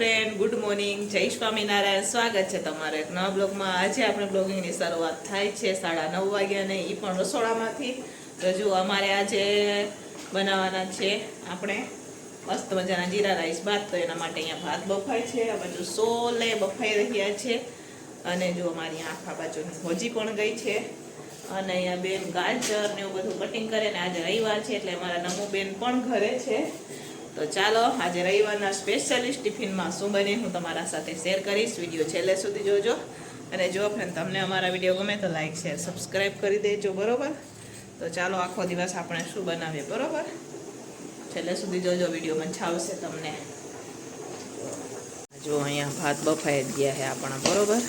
Friend good morning જય સ્વામિનારાયણ. સ્વાગત છે તમારે એક નવા બ્લોગમાં. આજે આપણે બ્લોગિંગની શરૂઆત થાય છે સાડા નવ વાગ્યા ને એ પણ રસોડામાંથી. તો અમારે આજે બનાવવાના છે આપણે મસ્ત મજાના જીરા રાઈસ ભાત. તો એના માટે અહીંયા ભાત બફાય છે. આ બાજુ સોલે બફાઈ રહ્યા છે. અને જો અમારી આખા બાજુ ભોજી પણ ગઈ છે. અને અહીંયા બેન ગાજર ને એવું બધું કટિંગ કરે ને આજે રવિવાર છે એટલે અમારા નમુ બેન પણ ઘરે છે. તો ચાલો, આજે રવિવારના સ્પેશિયલિસ્ટ ટિફિનમાં શું બને હું તમારા સાથે શેર કરીશ. વીડિયો છેલ્લે સુધી જોજો. અને જો ફ્રેન્ડ તમને અમારા વીડિયો ગમે તો લાઈક શેર સબસ્ક્રાઈબ કરી દેજો, બરોબર? તો ચાલો, આખો દિવસ આપણે શું બનાવીએ, બરોબર? છેલ્લે સુધી જોજો વીડિયો મજા આવશે તમને. જો અહીંયા ભાત બફાઈ ગયા છે આપણા, બરોબર?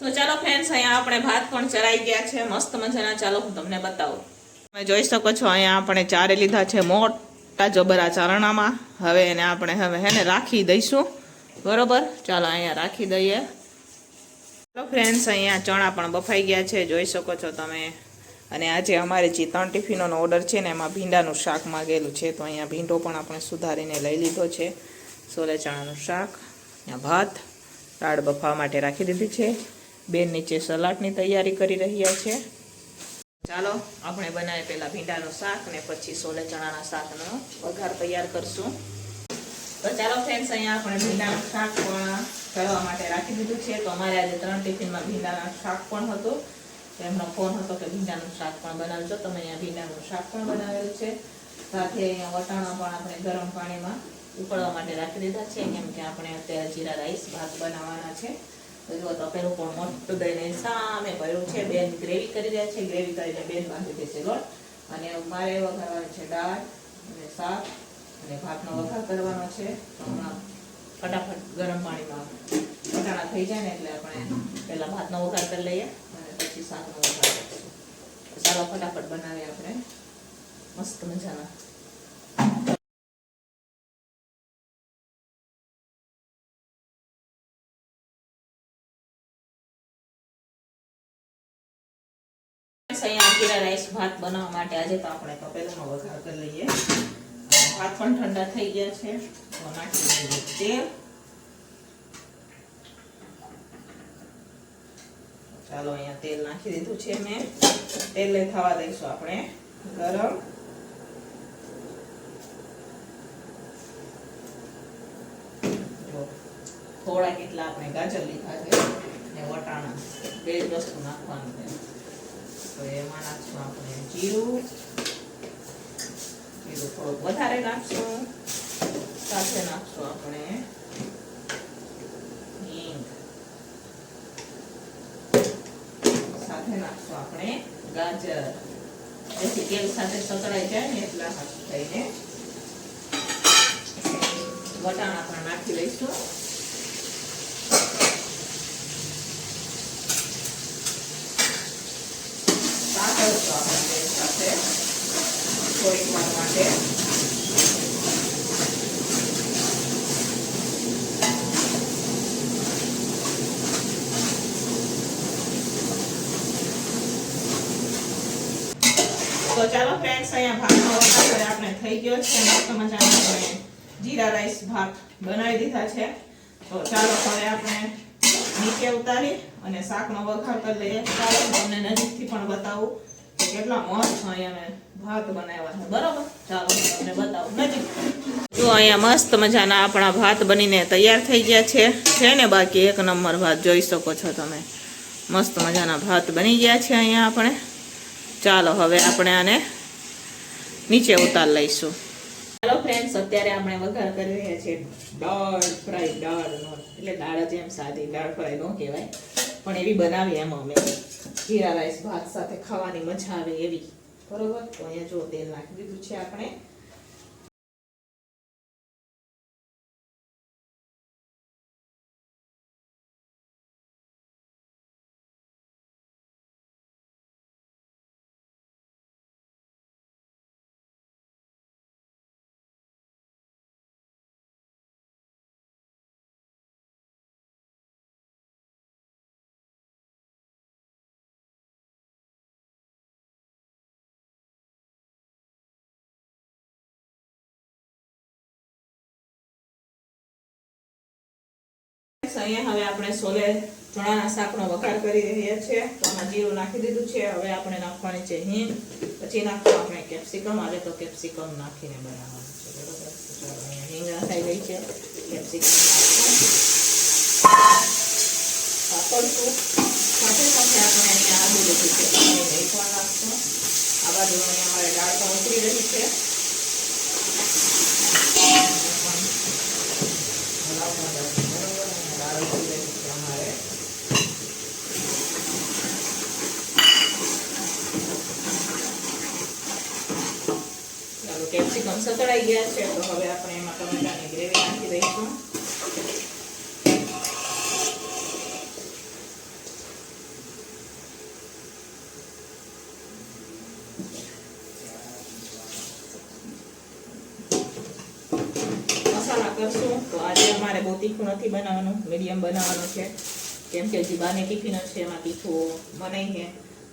તો ચાલો ફ્રેન્ડ્સ અહીંયા આપણે ભાત પણ ચરાઈ ગયા છે. મસ્ત મજાના. ચાલો, હું તમને બતાવું. તમે જોઈ શકો છો, અહીંયા આપણે ચારે લીધા છે મોટા જબરા ચારણામાં. હવે એને આપણે હવે હેને રાખી દઈશું. બરોબર? ચાલો અહીંયા રાખી દઈએ. ચાલો ફ્રેન્ડ્સ અહીંયા ચણા પણ બફાઈ ગયા છે, જોઈ શકો છો તમે. અને આજે અમારે જે ત્રણ ટિફિનોનો ઓર્ડર છે ને, એમાં ભીંડાનું શાક માગેલું છે. તો અહીંયા ભીંડો પણ આપણે સુધારીને લઈ લીધો છે. સોલે ચણાનું શાક, અહીંયા ભાત, દાળ બફાવા માટે રાખી દીધી છે. બેન નીચે સલાડની તૈયારી કરી રહ્યા છે. ચાલો, આપણે બનાવીએ પહેલા ભીંડાનું શાક ને પછી સોલે ચણાના શાકનો વઘાર તૈયાર કરશું. તો ચાલો ફ્રેન્ડ્સ અહીંયા આપણે ભીંડાનું શાક પણ કરવા માટે રાખી દીધું છે. તો અમારે આજે ત્રણ ટિફિનમાં ભીંડાનું શાક પણ હતું. એમનો ફોન હતો કે ભીંડાનું શાક પણ બનાવજો. તમે અહીંયા ભીંડાનું શાક પણ બનાવેલું છે. સાથે અહીંયા વટાણા પણ આપણે ગરમ પાણીમાં ઉકળવા માટે રાખી દીધા છે. કેમ કે આપણે અત્યારે જીરા રાઈસ ભાત બનાવવાના છે. જુઓ તો પેલું પણ મોટું દઈને સામે ભર્યું છે. બેન ગ્રેવી કરી રહ્યા છે. ગ્રેવી કરીને બેન બાંધી દેશે ગોળ અને મારે વઘારવાનું છે દાળ અને શાક અને ભાતનો વઘાર કરવાનો છે. હમણાં ફટાફટ ગરમ પાણીમાં વટાણા થઈ જાય ને એટલે આપણે પહેલા ભાતનો વઘાર કરી લઈએ અને પછી શાકનો વઘાર કરીશું. ચાલો ફટાફટ બનાવીએ આપણે. મસ્ત મજાના. જીરા રાઈસ ભાત બનાવવા માટે આજે તો આપણે તપેલાનો વઘાર કરી લઈએ. ભાત પણ ઠંડા થઈ ગયા છે. નાખી દઈએ તેલ. ચાલો અહીંયા તેલ નાખી દીધું છે મેં. તેલ થવા દઈશું આપણે ગરમ. થોડા કેટલા આપણે ગાજર લીધા છે ને વટાણા, બે જ વસ્તુ નાખવાનું છે. એમાં નાખશું આપણે જીરું. જીરું થોડુંક વધારે નાખશું. સાથે નાખશું આપણે સાથે નાખશું આપણે ગાજર. જેથી તેલ સાથે સતળાઈ જાય ને એટલા હાથ થઈને વટાણા પણ નાખી લઈશું. તો ચાલો ફ્રેન્ડ્સ અહીંયા ભાતનો વઘાર આપણે થઈ ગયો છે. મસ્ત મજાના આપણે જીરા રાઈસ ભાત બનાવી દીધા છે. તો ચાલો હવે આપણે નીચે ઉતારી અને શાકનો વઘાર કરી લઈએ. ચાલો તમને નજીકથી પણ બતાવું. કેટલા જો અહીંયા મસ્ત મજાના આપણા ભાત બનીને તૈયાર થઈ ગયા છે. છે ને બાકી એક નંબર ભાત જોઈ શકો છો તમે. મસ્ત મજાના ભાત બની ગયા છે અહીંયા આપણે. ચાલો, હવે આપણે આને નીચે ઉતાર લઈશું. ચાલો ફ્રેન્ડ્સ અત્યારે આપણે વઘાર કરી રહ્યા છીએ દાળ ફ્રાય દાળનો એટલે દાળ જ એમ સાદી, દાળ ફ્રાય નો કહેવાય. પણ એવી બનાવી એમ અમે. જીરા રાઈસ, ભાત સાથે ખાવાની મજા આવે એવી. બરોબર? તો અહીંયા જો તેલ નાખી દીધું છે આપણે. ફ્રેન્ડ્સ અહીંયા હવે આપણે સોલે ચણાના શાકનો વઘાર કરી રહ્યા છીએ. તો આમાં જીરું નાખી દીધું છે. હવે આપણે નાખવાની છે હિંગ. પછી નાખવું આપણે કેપ્સિકમ. આવે તો કેપ્સિકમ નાખીને બનાવવાનું છે. બરોબર? હિંગ નાખાઈ ગઈ છે. કેપ્સિકમ સાથે સાથે આપણે અહીંયા આદુ લીધું છે. દહીં પણ નાખશું. આ બાજુ અહીંયા અમારે દાળ પણ ઉતરી રહી છે હલાવતા જશું, બરોબર? અને દાળ ઉતરી રહી છે અમારે ચાલો કેપ્સિકમ સતળાઈ ગયા છે, તો હવે આપણે એમાં ટમેટાની ગ્રેવી નાખી દઈશું. મસાલા કરશું, તો આજે અમારે બહુ તીખું નથી બનાવવાનું, મીડિયમ બનાવવાનું છે. કેમ કે હજી બાને ટિફિન છે, એમાં તીખું બનાવી છે.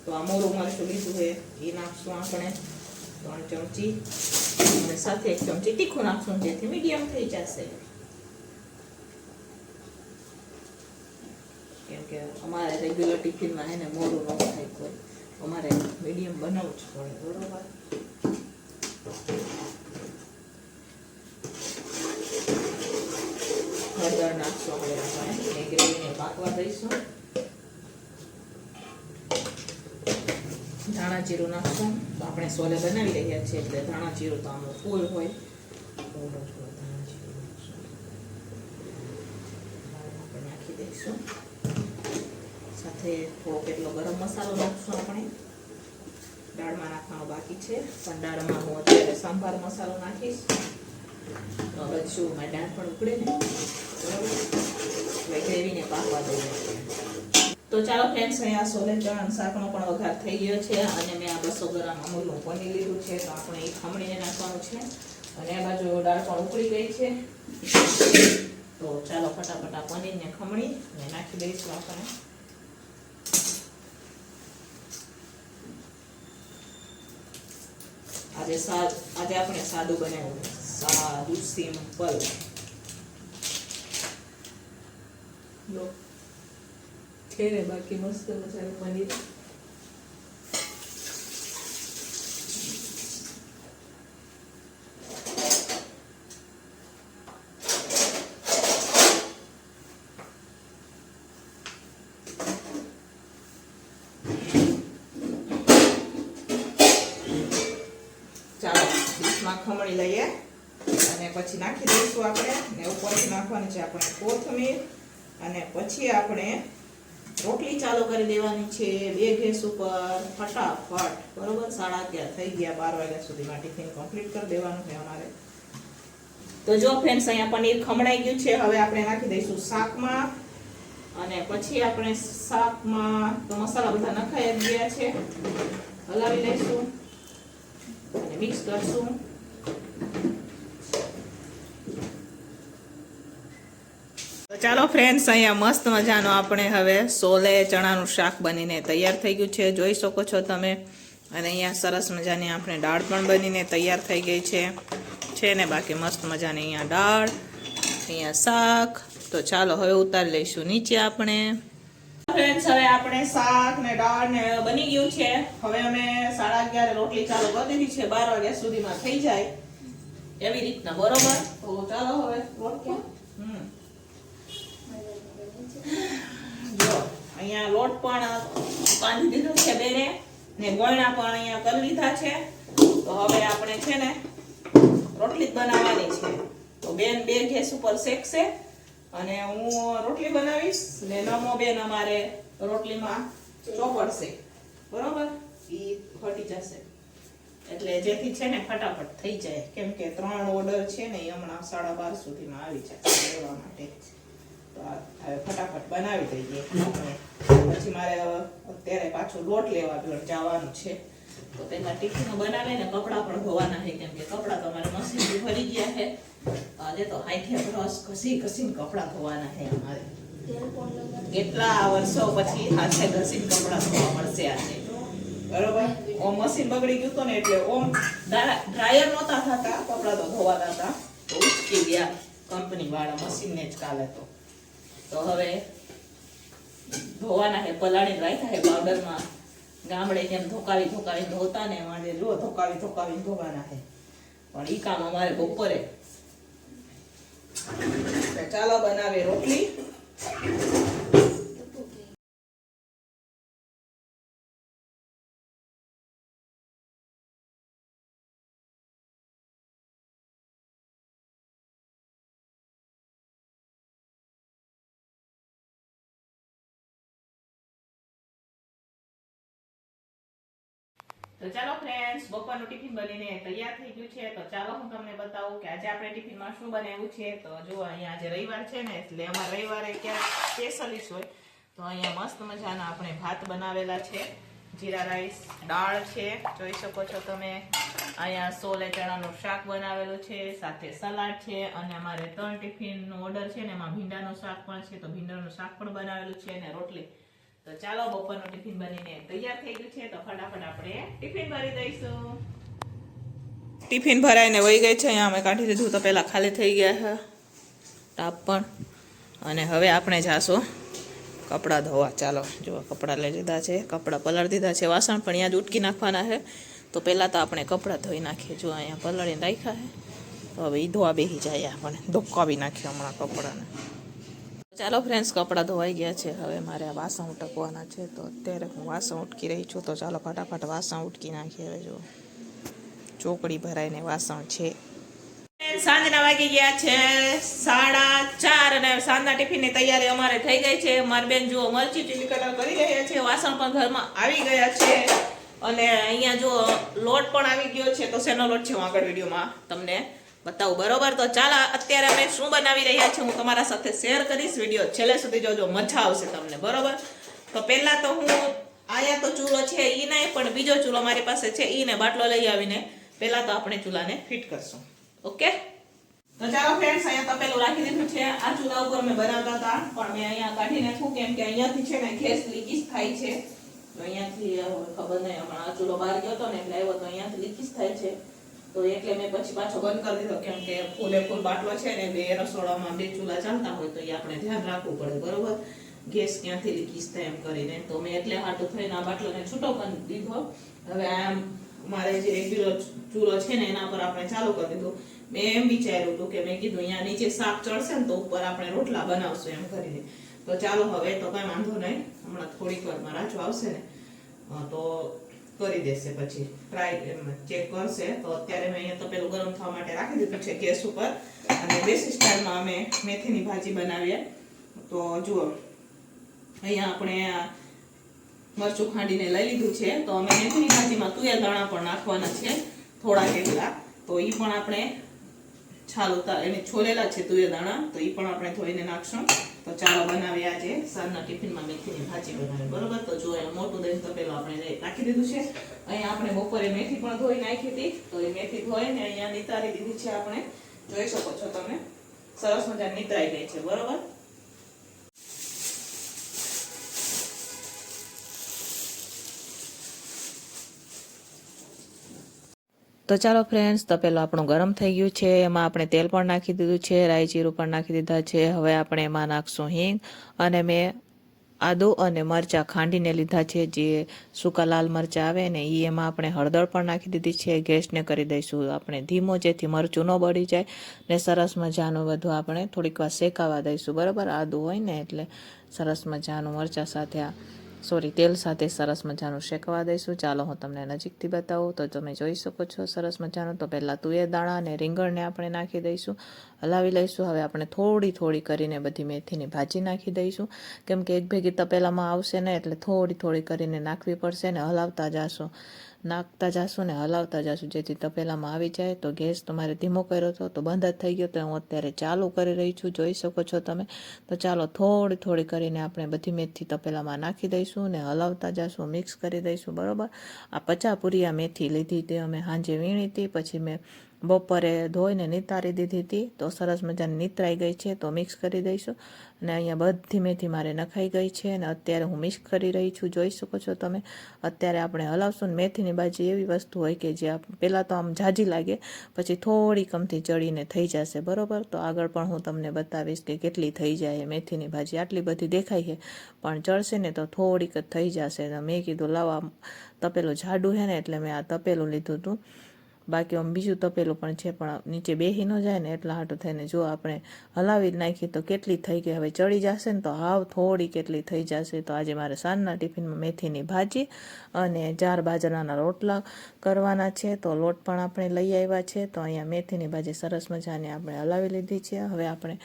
તો આ મોરું મરચું લીધું છે એ નાખશું આપણે. ત્રણ ચમચી. અને સાથે એક ચમચી તીખું નાખશું જેથી મીડિયમ થઈ જશે. કેમ કે અમારે રેગ્યુલર ટિફિનમાં એને મોડું ન થાય કોઈ. અમારે મીડિયમ બનાવવું જ પડે, બરોબર? હળદર નાખશો હવે આપણે ગ્રેવીને પાકવા દઈશું. ધાણા જીરું નાખશું. તો આપણે સોલે બનાવી રહ્યા છીએ એટલે ધાણા જીરું તો આમાં ફૂલ હોય. નાખી દઈશું. સાથે થોડો કેટલો ગરમ મસાલો નાખશું આપણે. દાળમાં નાખવાનો બાકી છે. પણ દાળમાં હું અત્યારે સાંભાર મસાલો નાખીશ. હવે શું, મારી દાળ પણ ઉકળે ને? બરાબર? ગ્રેવીને પાકવા દઈએ. તો ચાલો ફ્રેન્ડ્સ અહીંયા સોલે ચણ શાકનો પણ વઘાર થઈ ગયો છે અને મેં આ બસો ગ્રામ અમૂલનું પનીર લીધું છે. તો આપણે એ ખમણીને નાખવાનું છે. અને આ બાજુ દાળ પણ ઉકળી ગઈ છે. તો ચાલો ફટાફટ આ પનીરને ખમણી અને નાખી દઈશું આપણે. આજે સા આજે આપણે સાદું બનાવ્યું સાદું સિમ્પલ લો. છે ને બાકી મસ્ત મજાનું પનીર ચાલો ડીશમાં ખમણી લઈએ અને પછી નાખી દઈશું આપણે ને ઉપરથી નાખવાની છે આપણે કોથમીર અને પછી આપણે રોટલી ચાલુ કરી દેવાની છે બે ગેસ ઉપર ફટાફટ, બરોબર? સાડા અગિયાર થઈ ગયા, બાર વાગ્યા સુધીમાં ટિફિન કમ્પ્લીટ કરી દેવાનું છે અમારે. તો જો ફ્રેન્ડ્સ અહીંયા પનીર ખમણાઈ ગયું છે. હવે આપણે નાખી દઈશું શાકમાં. અને પછી આપણે શાકમાં તો મસાલા બધા નખાઈ ગયા છે. હલાવી લઈશું. અને મિક્સ કરશું. ચાલો ફ્રેન્ડ્સ અહીંયા મસ્ત મજાનો આપણે હવે સોલે ચણાનું શાક બનીને તૈયાર થઈ ગયું છે. જોઈ શકો છો તમે. અને અહીંયા સરસ મજાની આપણે દાળ પણ બનીને તૈયાર થઈ ગઈ છે. છે ને બાકી મસ્ત મજાની અહીંયા દાળ, અહીંયા શાક. તો ચાલો હવે ઉતારી લઈશું નીચે આપણે. ફ્રેન્ડ્સ હવે આપણે શાક ને દાળ ને બની ગયું છે. હવે અમે સાડા અગિયારે રોટલી ચાલુ કરી દીધી છે. બાર વાગ્યા સુધીમાં થઈ જાય. એવી રીતના, બરોબર? તો ચાલો હવે? હમ ને ગોયણા બેન અમારે રોટલીમાં ચોપડશે. બરોબર? ઈ ફટી જશે. એટલે જેથી છે ને ફટાફટ થઈ જાય. કેમ કે ત્રણ ઓર્ડર છે ને એ હમણાં સાડા બાર સુધીમાં આવી જાય ફટાફટ બનાવી દઈએ. પછી મારે અત્યારે પાછો લોટ લેવા જવાનું છે. તો તેમાં ટિફિનો બનાવે ને કપડાં પણ ધોવાના છે કેમ કે કપડાં તમારે મશીનથી ભરી ગયા છે. આજે તો હાથે બ્રશ ઘસી ઘસીને કપડાં ધોવાના છે અમારે. કેટલા વર્ષો પછી હાથે ઘસીને કપડાં ધોવા મળશે આજે. બરોબર? ઓમ મશીન બગડી ગયું તો ને એટલે ઓમ ડ્રાયર નહોતા થતા કપડાં તો ધોવાતા હતા. તો ઉચકી ગયા. કંપની વાળા મશીનને જ કાલે તો. તો હવે ધોવાના હે પલાળી રાખ્યા હે પાવડરમાં. ગામડે જેમ ધોકાવી ધોકાવી ધોતા ને આજે જો ધોકાવી ધોકાવી ધોવાના હે પણ ઈ કામ અમારે બપોરે. ચાલો બનાવે રોટલી. તો ચાલો ફ્રેન્ડ્સ બપોરનું ટિફિન બનીને તૈયાર થઈ ગયું છે. તો ચાલો હું તમને બતાવું કે આજે આપણે ટિફિનમાં શું બનાવ્યું છે. તો જો અહીંયા આજે રવિવાર છે ને, એટલે અમારે રવિવારે ક્યાંક સ્પેશિયલિસ્ટ હોય. તો અહીંયા મસ્ત મજાના આપણે ભાત બનાવેલા છે. જીરા રાઈસ, દાળ છે, જોઈ શકો છો તમે. અહીંયા સોલે ચણાનું શાક બનાવેલું છે, સાથે સલાડ છે, અને અમારે ત્રણ ટિફિનનો ઓર્ડર છે ને, એમાં ભીંડાનું શાક પણ છે. તો ભીંડાનું શાક પણ બનાવેલું છે અને રોટલી. તો ચાલો બપોરનું ટિફિન બનીને તૈયાર થઈ ગયું છે, તો ફટાફટ આપણે ટિફિન ભરી દઈશું. ટિફિન ભરાઈને વહી ગઈ છે, અહીંયા અમે કાઢી દીધું તો પહેલાં ખાલી થઈ ગયા છે ટાપ પણ. અને હવે આપણે જાશું કપડાં ધોવા. ચાલો જો કપડાં લઈ લીધા છે, કપડાં પલળ દીધા છે, વાસણ પણ અહીંયા જ ઉટકી નાખવાના છે. તો પહેલાં તો આપણે કપડાં ધોઈ નાખીએ, જો અહીંયા પલળીને રાખ્યા છે. તો હવે એ ધોવા બેસી જાય આપણે ધોકાવી નાખીએ હમણાં કપડાને. ચાલો ફ્રેન્ડ્સ કપડાં ધોવાઈ ગયા છે. હવે મારે આ વાસણ ઉટકવાના છે. તો અત્યારે હું વાસણ ઉટકી રહી છું. તો ચાલો ફટાફટ વાસણ ઉટકી નાખીએ. હવે જો ચોકડી ભરાઈને વાસણ છે. સાંજના વાગી ગયા છે સાડા ચાર અને સાંજના ટિફિનની તૈયારી અમારે થઈ ગઈ છે. મારી બેન જુઓ મરચી ચીલી કલર કરી રહ્યા છે. વાસણ પણ ઘરમાં આવી ગયા છે. અને અહીંયા જો લોટ પણ આવી ગયો છે. તો શેનો લોટ છે? હું આગળ વિડીયોમાં તમને બતાવું. બરોબર? તો ચાલો અત્યારે અમે શું બનાવી રહ્યા છીએ હું તમારા સાથે શેર કરીશ. વીડિયો છેલ્લે સુધી જોજો, મજા આવશે તમને. બરોબર? તો પહેલા તો હું, આયા તો ચૂલો છે એ નહીં, પણ બીજો ચૂલો મારી પાસે છે એને બાટલો લઈ આવીને પહેલા તો આપણે ચૂલાને ફિટ કરશું. ઓકે? તો ચાલો ફ્રેન્ડ્સ અહીંયા તપેલું રાખી દીધું છે. આ ચૂલા ઉપર મેં બનાવતા હતા, પણ મેં અહીંયા કાઢી નાખું કેમ કે અહીંયાથી છે ને ગેસ લીકેજ થાય છે. અહીંયાથી ખબર નહીં, હમણાં આ ચૂલો બહાર ગયો હતો ને એટલે આવ્યો તો અહીંયાથી લીકેજ થાય છે. તો એટલે મેં પછી પાછો બંધ કરી દીધો, કેમ કે ફૂલે ફૂલ બાટલો છે ને, બે રસોડામાં બે ચૂલા ચાલતા હોય તો એ આપણે ધ્યાન રાખવું પડે, બરોબર? ગેસ ક્યાંથી લીકેજ થાય એમ કરીને. તો મેં એટલે હાટું થઈને આ બાટલોને છૂટો કરી દીધો. હવે આમ મારે જે રેગ્યુલર ચૂલો છે ને, એના પર આપણે ચાલુ કરી દીધું. મેં એમ વિચાર્યું હતું કે મેં કીધું, અહીંયા નીચે શાક ચડશે ને તો ઉપર આપણે રોટલા બનાવશું, એમ કરીને. તો ચાલો હવે તો કઈ વાંધો નહીં, હમણાં થોડીક વારમાં રાજો આવશે ને. તો કરી દેશે પછી. ટ્રાય ચેક કરશે. તો અત્યારે મેં અહીંયા તપેલું ગરમ થવા માટે રાખી દીધું છે ગેસ ઉપર. અને દેશી સ્ટાઇલમાં અમે મેથીની ભાજી બનાવીએ. તો જુઓ, અહીંયા આપણે મરચું ખાંડીને લઈ લીધું છે. તો અમે મેથીની ભાજીમાં તુયા દાણા પણ નાખવાના છે, થોડા કેટલા. તો એ પણ આપણે છાલ ઉતાર, એને છોલેલા છે તુયા દાણા તો એ પણ આપણે ધોઈને નાખશું. તો ચાલો બનાવીએ આજે સાંજના ટિફિનમાં મેથીની ભાજી બનાવીએ. બરોબર? તો જો અહીંયા મોટું દહીં તપેલું આપણે નાખી દીધું છે. અહીંયા આપણે બપોરે મેથી પણ ધોઈ નાખી હતી. તો એ મેથી ધોઈને અહીંયા નિતારી દીધી છે આપણે. જોઈ શકો છો તમે? સરસ મજા નિતરાઈ ગઈ છે. બરોબર? તો ચાલો ફ્રેન્ડ્સ તપેલો આપણું ગરમ થઈ ગયું છે. એમાં આપણે તેલ પણ નાખી દીધું છે, રાઈ જીરું પણ નાખી દીધા છે. હવે આપણે એમાં નાખશું હિંગ અને મેં આદુ અને મરચાં ખાંડીને લીધા છે. જે સૂકા લાલ મરચાં આવે ને એ એમાં આપણે હળદર પણ નાખી દીધી છે. ગેસને કરી દઈશું આપણે ધીમો જેથી મરચું ન બળી જાય ને સરસ મજાનું બધું આપણે થોડીક વાર શેકાવા દઈશું. બરાબર? આદું હોય ને એટલે સરસ મજાનું મરચાં સાથે આ સોરી તેલ સાથે સરસ મજાનું શેકવા દઈશું. ચાલો હું તમને નજીકથી બતાવું. તો તમે જોઈ શકો છો સરસ મજાનું. તો પહેલાં તુવેર દાણા અને રીંગણને આપણે નાખી દઈશું. હલાવી લઈશું. હવે આપણે થોડી થોડી કરીને બધી મેથીની ભાજી નાખી દઈશું. કેમ કે એક ભેગી તપેલામાં આવશે ને એટલે થોડી થોડી કરીને નાખવી પડશે ને હલાવતા જાશું. નાખતા જાશું ને હલાવતા જાશું. જેથી તપેલામાં આવી જાય તો ગેસ તમારે ધીમો કર્યો હતો તો બંધ જ થઈ ગયો તો હું અત્યારે ચાલુ કરી રહી છું. જોઈ શકો છો તમે. તો ચાલો થોડી થોડી કરીને આપણે બધી મેથી તપેલામાં નાખી દઈશું ને હલાવતા જાશું, મિક્સ કરી દઈશું. બરાબર? આ પચાપુરી આ મેથી લીધી તે અમે સાંજે વીણી હતી. પછી મેં બપોરે ધોઈને નિતારી દીધી હતી, તો સરસ મજાની નિતરાઈ ગઈ છે, તો મિક્સ કરી દઈશું. અને અહીંયા બધી મેથી મારે નખાઈ ગઈ છે અને અત્યારે હું મિક્સ કરી રહી છું. જોઈ શકો છો તમે, અત્યારે આપણે હલાવશું ને મેથીની ભાજી એવી વસ્તુ હોય કે જે પહેલાં તો આમ જાજી લાગે, પછી થોડી કમથી ચડીને થઈ જશે, બરાબર? તો આગળ પણ હું તમને બતાવીશ કે કેટલી થઈ જાય મેથીની ભાજી. આટલી બધી દેખાય છે, પણ ચડશે ને તો થોડીક જ થઈ જશે. મેં કીધું, લાવા તપેલું જાડું છે ને, એટલે મેં આ તપેલું લીધું હતું. બાકી આમ બીજું તપેલું પણ છે, પણ નીચે બેહી ન જાય ને એટલા હાટું થઈને જો આપણે હલાવી જ નાખીએ તો કેટલી થઈ ગઈ? હવે ચડી જશે ને તો હાવ થોડી કેટલી થઈ જશે. તો આજે મારે સાંજના ટિફિનમાં મેથીની ભાજી અને ચાર બાજરાના રોટલા કરવાના છે. તો લોટ પણ આપણે લઈ આવ્યા છે. તો અહીંયા મેથીની ભાજી સરસ મજાની આપણે હલાવી લીધી છે. હવે આપણે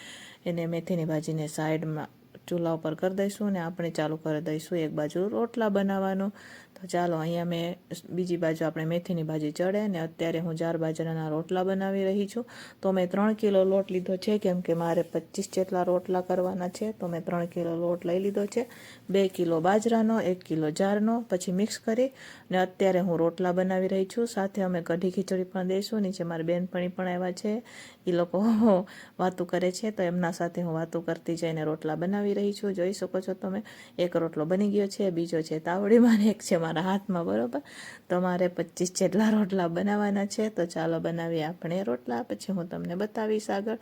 એને મેથીની ભાજીને સાઈડમાં ચૂલા ઉપર કરી દઈશું અને આપણે ચાલુ કરી દઈશું. એક બાજુ રોટલા બનાવવાનું તો ચાલો અહીંયા મેં બીજી બાજુ આપણે મેથીની ભાજી ચડે ને અત્યારે હું ચાર બાજરાના રોટલા બનાવી રહી છું. તો મેં ત્રણ કિલો લોટ લીધો છે, કેમ કે મારે પચીસ જેટલા રોટલા કરવાના છે, તો મેં ત્રણ કિલો લોટ લઈ લીધો છે. બે કિલો બાજરાનો, એક કિલો જારનો, પછી મિક્સ કરી ને અત્યારે હું રોટલા બનાવી રહી છું. સાથે અમે કઢી ખીચડી પણ દઈશું નીચે મારી બહેનપણી પણ આવ્યા છે. એ લોકો વાતું કરે છે, તો એમના સાથે હું વાતો કરતી જઈને રોટલા બનાવી રહી છું. જોઈ શકો છો તમે, એક રોટલો બની ગયો છે, બીજો છે તાવડીમાં એક છે મારા હાથમાં, બરોબર? તો મારે પચીસ જેટલા રોટલા બનાવવાના છે, તો ચાલો બનાવીએ આપણે રોટલા. પછી હું તમને બતાવીશ આગળ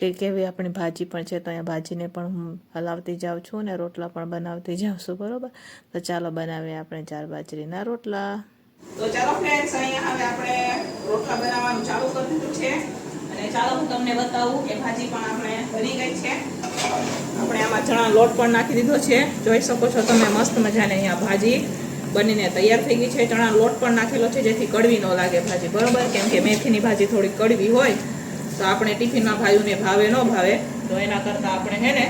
કે કેવી આપણી ભાજી પણ છે. તો અહીંયા ભાજીને પણ હું હલાવતી જાઉં છું ને રોટલા પણ બનાવતી જાઉં છું, બરોબર? તો ચાલો બનાવીએ આપણે ચાર બાજરીના રોટલા. તો ચાલો ફ્રેન્ડ્સ અહીંયા હવે આપણે રોટલા બનાવવાનું ચાલુ કરી દીધું છે. અને ચાલો હું તમને બતાવું કે ભાજી પણ આપણે ભરી ગઈ છે. આપણે આમાં ચણા લોટ પણ નાખી દીધો છે. જોઈ શકો છો તમે, મસ્ત મજાને અહીંયા ભાજી. બનીને તૈયાર થઈ ગઈ છે. ચણા લોટ પણ નાખેલો છે, જેથી કડવી ન લાગે ભાજી. બરાબર? કેમ કે મેથીની ભાજી થોડી કડવી હોય, તો આપણે ટિફિનમાં ભાઈઓને ભાવે ન ભાવે, તો એના કરતાં આપણે હે ને,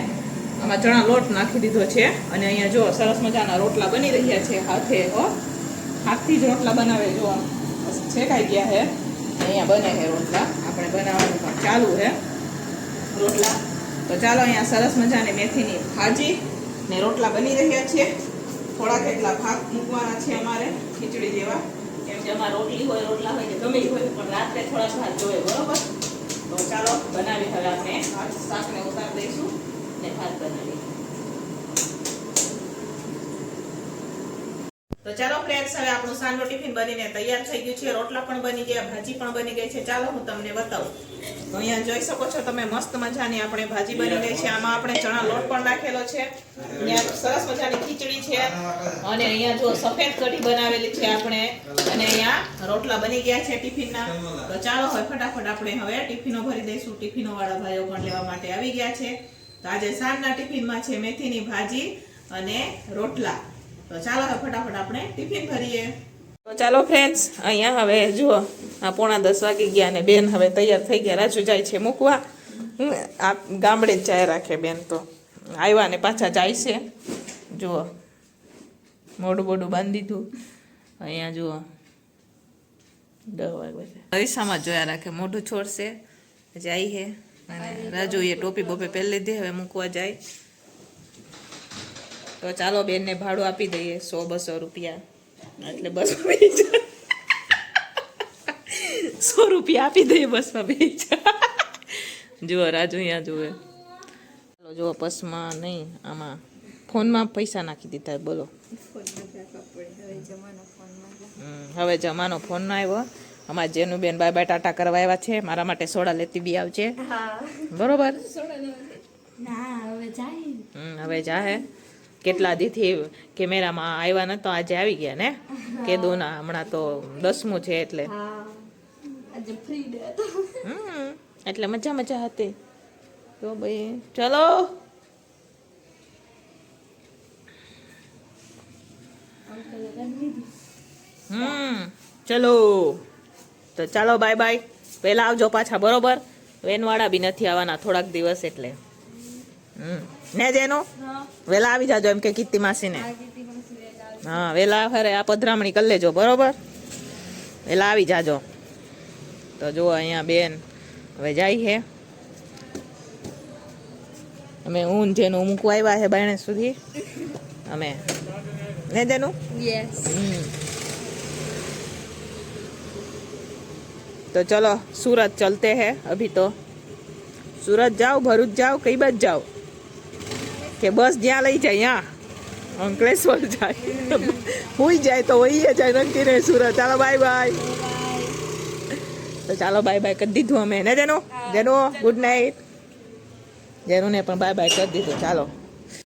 આમાં ચણા લોટ નાખી દીધો છે. અને અહીંયા જો સરસ મજાના રોટલા બની રહ્યા છે હાથે, હો. હાથથી જ રોટલા બનાવે, જો છેકાઈ ગયા છે અહીંયા બને છે રોટલા. આપણે બનાવવાનું પણ ચાલુ છે રોટલા. તો ચાલો અહીંયા સરસ મજાની મેથીની ભાજી ને રોટલા બની રહ્યા છે. થોડાક એટલા ભાગ મૂકવાના છે અમારે ખીચડી જેવા. કેમ કે અમારે રોટલી હોય રોટલા હોય કે ગમે હોય પણ રાત્રે થોડાક ભાત જોઈએ બરોબર? તો ચાલો બનાવી હવે આપણે. શાકને ઉતાર દઈશું. ને ભાત બનાવી તો ચાલો ફ્રેન્ડ્સ હવે આપણું સાંજો ટિફિન બનીને તૈયાર થઈ ગયું છે. રોટલા પણ બની ગયા, ભાજી પણ બની ગઈ છે. ચાલો હું તમને બતાવું. તો અહીંયા જોઈ શકો છો તમે મસ્ત મજાની આપણે ભાજી બની ગઈ છે. આમાં આપણે ચણા લોટ પણ નાખેલો છે. સરસ મજાની ખીચડી છે. અને અહીંયા જો સફેદ કઢી બનાવેલી છે આપણે. અને અહીંયા રોટલા બની ગયા છે ટિફિનના. તો ચાલો હવે ફટાફટ આપણે હવે ટિફિનો ભરી દઈશું. ટિફિનો વાળા ભાઈઓ પણ લેવા માટે આવી ગયા છે. તો આજે સાંજના ટિફિનમાં છે મેથીની ભાજી અને રોટલા. તો ચાલો હવે ફ્રેન્ડ્સ અહીંયા હવે જુઓ, આ પોણા દસ વાગી ગયા અને બેન હવે તૈયાર થઈ ગયા, રાજુ જાય છે મૂકવા. આ ગામડે જ જાય રાખે બેન તો. આવ્યા ને પાછા જાય છે. જુઓ, મોઢું બોડું બાંધી દીધું. અહીંયા જુઓ દસ અરીસામાં જોયા રાખે, મોઢું છોડશે. જાય છે અને રાજુ એ ટોપી બોપી પહેરી લીધી, હવે મૂકવા જાય. તો ચાલો બેનને ભાડું આપી દઈએ સો બસો રૂપિયા. એટલે બસમાં બેસી સો રૂપિયા આપી દઈએ બસમાં બેસી જુઓ રાજુ અહીંયા જુએ. ચાલો જુઓ બસમાં નહીં આમાં ફોનમાં પૈસા નાખી દીધા બોલો. હવે જમાનો ફોનનો આવ્યો. અમારા જેનું બેન બાય બાય ટાટા કરવા આવ્યા છે. મારા માટે સોડા લેતી બી આવજે. બરોબર? હવે જાય. હવે જાહે. કેટલા દીથી કેમેરામાં આવ્યા નતો આજે આવી ગયા ને? કેદુ ના હમણાં તો દસમું છે એટલે. એટલે મજા મજા હતી. તો ભાઈ ચલો. હમ. ચલો. તો ચાલો બાય બાય પહેલા આવજો પાછા બરોબર? વેનવાળા બી નથી આવવાના થોડાક દિવસ એટલે. હમ. ને જેનું હા વેલા આવી જાજો એમ કે કીર્તિ માસીને આ કીધી માસી લે જાવ હા વેલા ફરે આ પધરામણી કરી લેજો બરોબર વેલા આવી જાજો તો જુઓ અહીંયા બેન હવે જાય છે અમે ઊન જેનું મૂકવા આવ્યા છે બાયણે સુધી અમે ને તેનું યસ હમ तो चलो सूरत चलते हैं अभी तो सूरत जाओ भरूच जाओ कई बार जाओ કે બસ જ્યાં લઈ જાય ત્યાં અંકલેશ્વર જાય. હોઈ જાય તો હોઈએ જાય નક્કી નહીં સુરત. ચાલો બાય બાય તો ચાલો બાય બાય કરી દીધું અમે ને જેનો? જેનો? ગુડ નાઇટ જેનું ને પણ બાય બાય કરી દીધું. ચાલો.